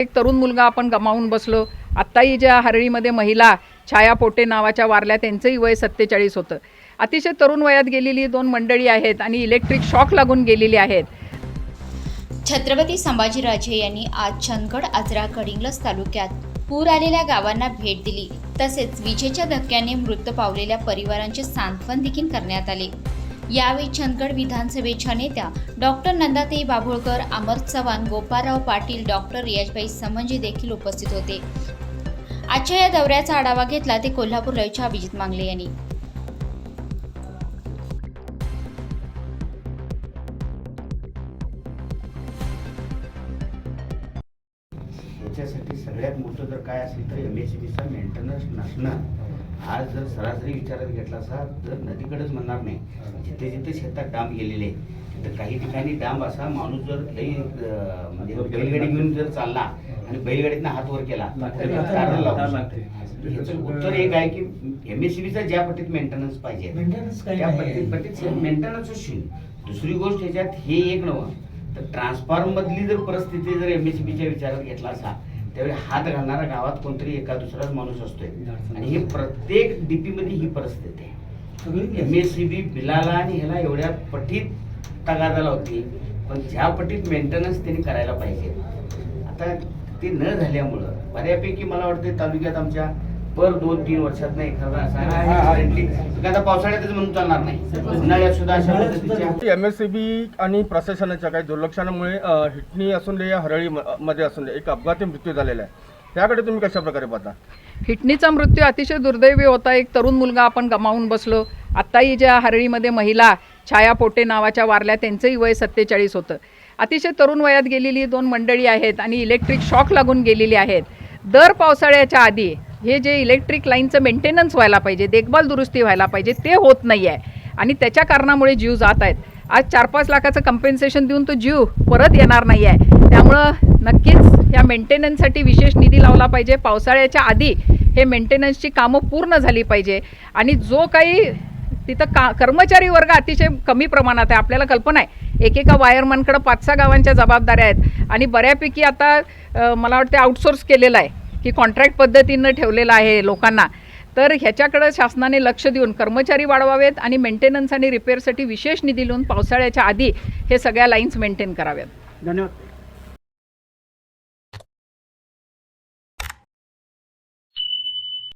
एक तरुण मुलगा आपण गमावून बसलो. आत्ताही ज्या हरळीमध्ये महिला छाया पोटे नावाच्या वारल्या त्यांचंही वय सत्तेचाळीस होतं. अतिशय तरुण वयात गेलेली दोन मंडळी आहेत आणि इलेक्ट्रिक शॉक लागून गेलेली आहेत. छत्रपती संभाजीराजे यांनी आज चंदगड आजरा कडिंगलस तालुक्यात पूर आलेल्या गावांना भेट दिली. तसेच विजेच्या धक्क्याने मृत पावलेल्या परिवारांचे सांत्वन देखील करण्यात आले. यावेळी चंदगड विधानसभेच्या नेत्या डॉक्टर नंदाताई बाभोळकर अमर चव्हाण गोपाळराव पाटील डॉक्टर रियाजबाई समंजे देखील उपस्थित होते. आजच्या या दौऱ्याचा आढावा घेतला ते कोल्हापूर लयच्या अभिजित मांगले यांनी. याच्यासाठी सगळ्यात मोठं जर काय असेल तर एम एस सी बीचा मेंटेनन्स नसणं आज जर सरासरी विचारात घेतला असा तर नदीकडेच म्हणणार नाही. जिथे जिथे शेतात डाम गेलेले तर काही ठिकाणी डांब असा माणूस जर लई अं, म्हणजे बैलगाडी घेऊन जर चालला आणि बैलगाडीतनं हात वर केला उत्तर एक आहे की एम एस सी बीचा ज्या पट्टीत मेंटेनन्स पाहिजे काही त्या. पट्टीत पट्टीत मेंटेनन्स दुसरी गोष्ट ह्याच्यात हे एक नव्हतं तर ट्रान्सफॉर्म मधली जर परिस्थिती जर एम एस सी बीच्या विचारात घेतला असा त्यावेळी हात घालणारा गावात कोणतरी एका दुसराच माणूस असतोय. आणि हे प्रत्येक डीपी मध्ये ही परिस्थिती आहे. एम एस सी बी बिलाला आणि ह्याला एवढ्या पटीत तगादाला होती पण ज्या पटीत मेंटेनन्स त्यांनी करायला पाहिजे. आता ते न झाल्यामुळं बऱ्यापैकी मला वाटतं तालुक्यात आमच्या पर दोन तीन वर्षात नाही एखादा असा accidentally- एखादा पावसाळ्यातच म्हणून चालणार नाही. उन्हाळ्यात सुद्धा अशा पद्धतीच्या एम एस सी बी आणि प्रशासनाच्या काही दुर्लक्षणामुळे हिटणी असून दे या हरळी म- मध्ये असून दे एक अपघाती मृत्यू झालेला आहे. त्याकडे तुम्ही कशा प्रकारे पाहता? हिटणीचा मृत्यू अतिशय दुर्दैवी होता. एक तरुण मुलगा आपण गमावून बसलो. आत्ताही ज्या हरळीमध्ये महिला छाया पोटे नावाच्या वारल्या त्यांचंही वय सत्तेचाळीस होतं. अतिशय तरुण वयात गेलेली दोन मंडळी आहेत आणि इलेक्ट्रिक शॉक लागून गेलेली आहेत. दर पावसाळ्याच्या आधी हे जे इलेक्ट्रिक लाईनचं मेंटेनन्स व्हायला पाहिजे देखभाल दुरुस्ती व्हायला पाहिजे ते होत नाही आहे आणि त्याच्या कारणामुळे जीव जात आहेत. आज चार पाच लाखाचं कम्पेन्सेशन देऊन तो जीव परत येणार नाही आहे त्यामुळं नक्कीच या मेंटेनन्ससाठी विशेष निधी लावला पाहिजे. पावसाळ्याच्या आधी हे मेंटेनन्सची कामं पूर्ण झाली पाहिजे. आणि जो काही तिथं का कर्मचारी वर्ग अतिशय कमी प्रमाणात आहे आपल्याला कल्पना आहे. एकेका वायरमनकडं पाच सहा गावांच्या जबाबदाऱ्या आहेत. आणि बऱ्यापैकी आता मला वाटते आउटसोर्स केलेलं आहे. की कॉन्ट्रॅक्ट पद्धतीनं ठेवलेलं आहे लोकांना. तर ह्याच्याकडं शासनाने लक्ष देऊन कर्मचारी वाढवावेत आणि मेंटेनन्स आणि रिपेअरसाठी विशेष निधी लिहून पावसाळ्याच्या आधी हे सगळ्या लाईन्स मेंटेन कराव्यात. धन्यवाद.